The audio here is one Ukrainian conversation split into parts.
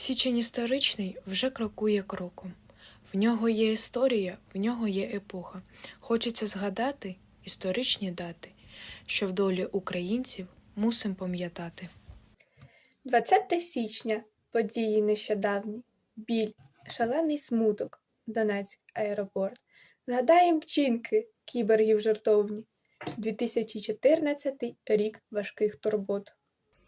Січень історичний вже крокує кроком. В нього є історія, в нього є епоха. Хочеться згадати історичні дати, що в долі українців мусим пам'ятати. 20 січня події нещодавні, біль, шалений смуток, Донецьк аеропорт. Згадаєм вчинки кіборгів жартовні. 2014 рік важких турбот.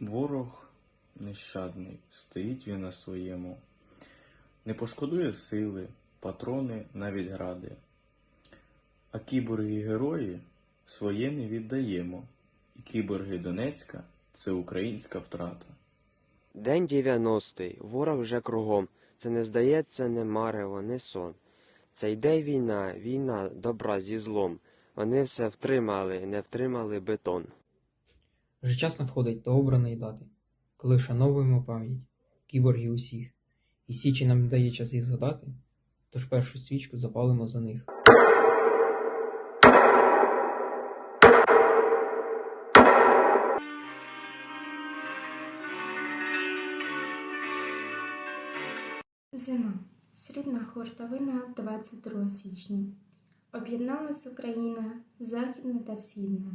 Ворог нещадний, стоїть він на своєму, не пошкодує сили, патрони навіть гради. А кіборги герої своє не віддаємо, і кіборги Донецька це українська втрата. День 90-й, ворог вже кругом. Це не здається, не марево, не сон. Це йде війна, війна добра зі злом. Вони все втримали, не втримали бетон. Вже час надходить до обраної дати, коли вшановуємо пам'ять кіборгів усіх, і січі нам дає час їх згадати, тож першу свічку запалимо за них. Зима. Срібна хуртовина 22 січня. Об'єдналась Україна, західна та східна.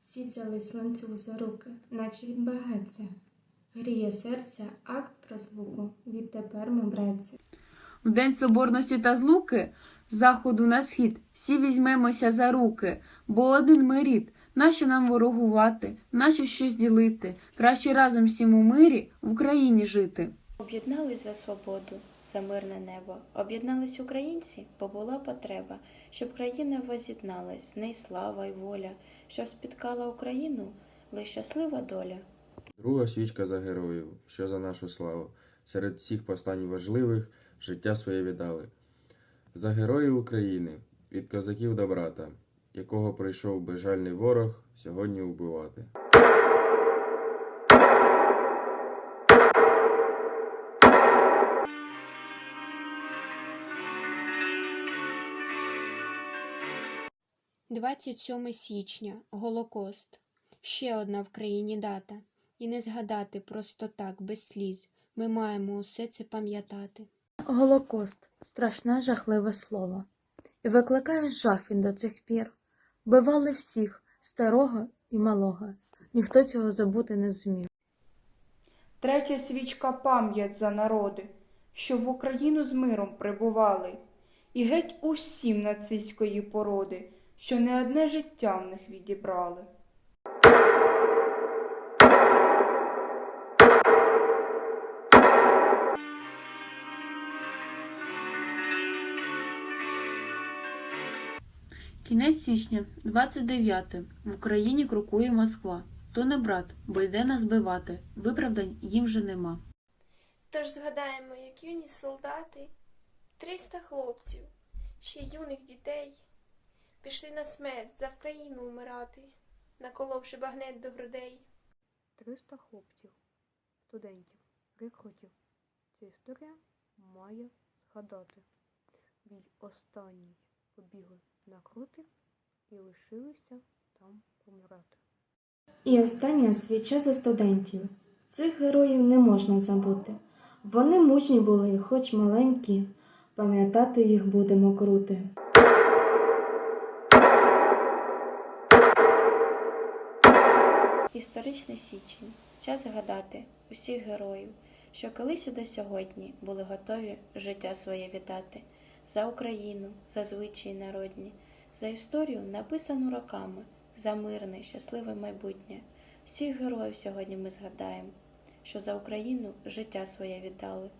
Всі взяли сонцю за руки, наче від багаття. Гріє серця акт про звуку, відтепер ми братці. В день соборності та злуки, з заходу на схід, всі візьмемося за руки, бо один ми рід, нащо нам ворогувати, нащо щось ділити, краще разом всім у мирі в Україні жити. Об'єднались за свободу, за мирне небо. Об'єднались українці, бо була потреба, щоб країна воз'єдналась, з неї слава й воля, щоб спіткала Україну лиш щаслива доля. Друга свічка за героїв, що за нашу славу. Серед всіх постань важливих життя своє віддали. За героїв України, від козаків до брата, якого прийшов безжальний ворог сьогодні вбивати. – 27 січня. Голокост. Ще одна в країні дата. І не згадати просто так, без сліз. Ми маємо усе це пам'ятати. Голокост страшне жахливе слово. І викликає жах він до цих пір. Бивали всіх, старого і малого. Ніхто цього забути не зміг. Третя свічка пам'ять за народи, що в Україну з миром прибували, і геть усім нацистської породи, що не одне життя в них відібрали. Кінець січня, 29. В Україні крокує Москва. То не брат, бо йде нас бивати. Виправдань їм вже нема. Тож згадаємо, як юні солдати, триста хлопців, ще юних дітей, пішли на смерть за Вкраїну вмирати, наколовши багнет до грудей. Триста хлопців, студентів, рекрутів. Ця історія має згадати. Бій останній побігли на крути і лишилися там помирати. І остання свіча за студентів. Цих героїв не можна забути. Вони мужні були, хоч маленькі, пам'ятати їх будемо крути. Історичний січень. Час згадати усіх героїв, що колись і до сьогодні були готові життя своє віддати за Україну, за звичаї народні, за історію, написану роками, за мирне, щасливе майбутнє. Всіх героїв сьогодні ми згадаємо, що за Україну життя своє віддали.